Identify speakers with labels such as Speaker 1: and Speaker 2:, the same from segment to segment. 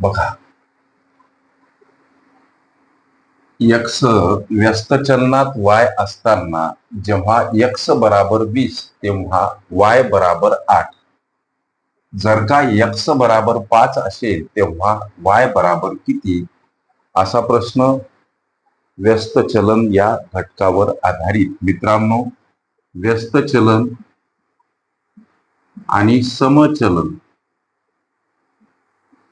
Speaker 1: बघा. यक्स व्यस्त चलनात वाय असताना जेव्हा यक्स बराबर वीस तेव्हा वाय बराबर आठ. जर का यक्स बराबर पाच असेल तेव्हा वाय बराबर किती? असा प्रश्न व्यस्त चलन या घटकावर आधारित. मित्रांनो व्यस्त चलन आणि समचलन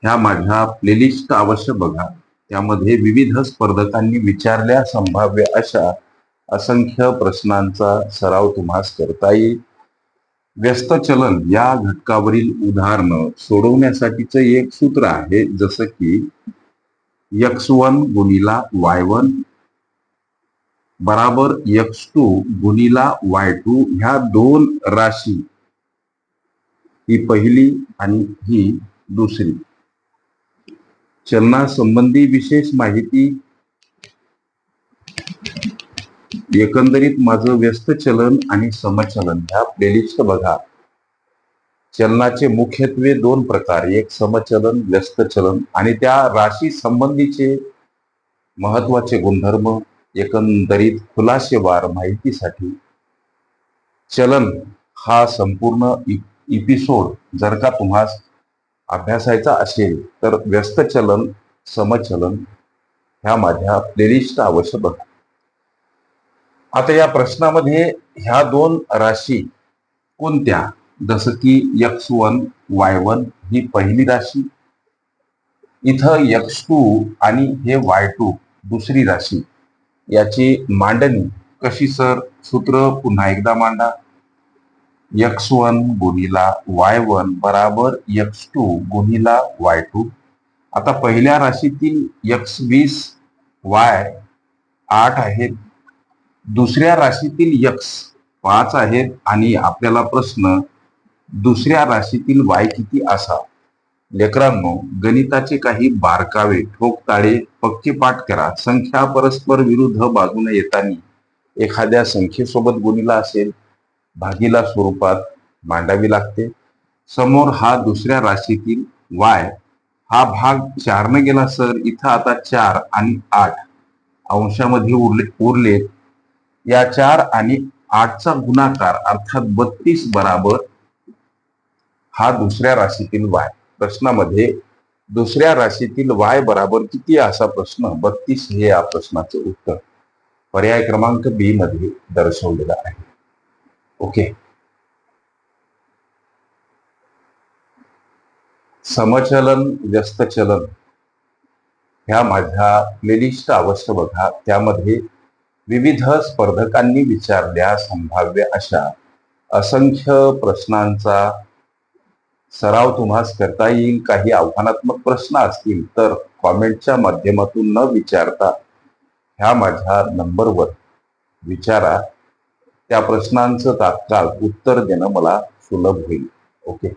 Speaker 1: ह्या माझ्या प्लेलिस्ट अवश्य बघा. त्यामध्ये विविध स्पर्धकांनी विचारल्या संभाव्य अशा असंख्य प्रश्नांचा सराव तुम्हास करता येईल. व्यस्त चलन या घटकावरील उदाहरणं सोडवण्यासाठीचं एक सूत्र आहे जसं की यक्स वन गुणिला वाय वन बराबर यक्स टू गुणिला वाय टू ह्या दोन राशी ही पहिली आणि ही दुसरी. चलनासंबंधी विशेष माहिती. एकंदरीत माझं व्यस्त चलन आणि समचलन ह्या प्लेलिस्ट बघा. चलनाचे मुख्यत्वे दोन प्रकार एक समचलन व्यस्त चलन आणि त्या राशी संबंधीचे महत्त्वाचे गुणधर्म एकंदरीत खुलाशेवार माहितीसाठी. चलन हा संपूर्ण इपिसोड जर का तुम्हास अभ्यासायचा असेल तर व्यस्त चलन समचलन ह्या माझ्या प्लेलिस्ट अवश्य बघा. आता या प्रश्नामध्ये ह्या दोन राशी कोणत्या? जसं की यक्स वन वाय वन ही पहिली राशी इथं यक्स टू आणि हे वाय टू दुसरी राशी याची मांडणी कशी सर? सूत्र पुन्हा एकदा मांडा. यक्स वन गुणिला वाय वन बराबर यक्स टू गुणिला वाय टू. आता पहिल्या राशीतील यक्स वीस वाय आठ आहेत. दुसऱ्या राशीतील यक्स पाच आहेत आणि आपल्याला प्रश्न दुसऱ्या राशीतील वाय किती असा? लेकरांनो गणिताचे काही बारकावे ठोकताळे पक्के पाठ करा. संख्या परस्पर विरुद्ध बाजूने येताना एखाद्या संख्येसोबत गुणिला असेल भागीला स्वरूपात मांडावी लागते. समोर हा दुसऱ्या राशीतील वाय हा भाग चारनं गेला सर इथं आता चार आणि आठ अंशामध्ये उरले उरले. या चार आणि आठचा गुणाकार अर्थात बत्तीस बराबर हा दुसऱ्या राशीतील वाय. प्रश्नामध्ये दुसऱ्या राशीतील वाय बराबर किती असा प्रश्न बत्तीस हे या प्रश्नाचे उत्तर. पर्याय क्रमांक बी मध्ये दर्शवलेला आहे. ओके. समचलन व्यस्त चलन ह्या माझ्या प्लेलिस्ट अवश्य बघा. त्यामध्ये विविध स्पर्धकांनी विचारल्या संभाव्य अशा असंख्य प्रश्नांचा सराव तुम्हास करता येईल. काही आव्हानात्मक प्रश्न असतील तर कॉमेंटच्या माध्यमातून न विचारता ह्या माझ्या नंबरवर विचारा. त्या प्रश्नांचं तात्काळ उत्तर देणं मला सुलभ होईल. ओके?